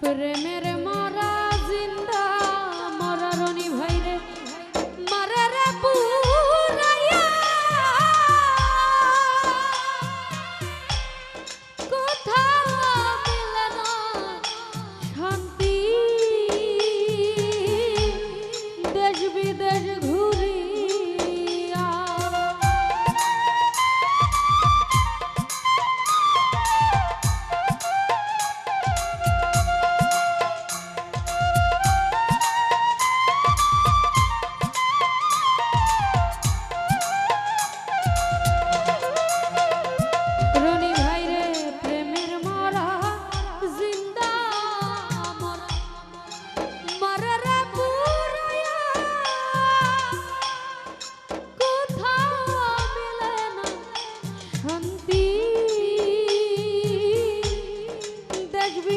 প্রেমের মরা জিন্দা মরা রনি ভাই রে মারা রে কোথাও মিলে দেশ বিদেশ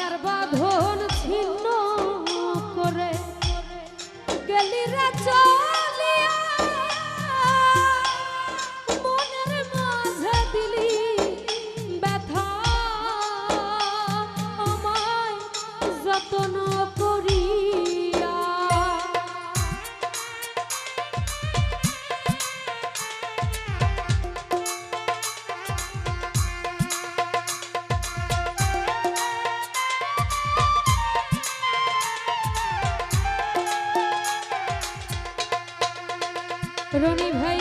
মায়ার বাঁধন ছিন্ন করে। গেলি রে রনি ভাই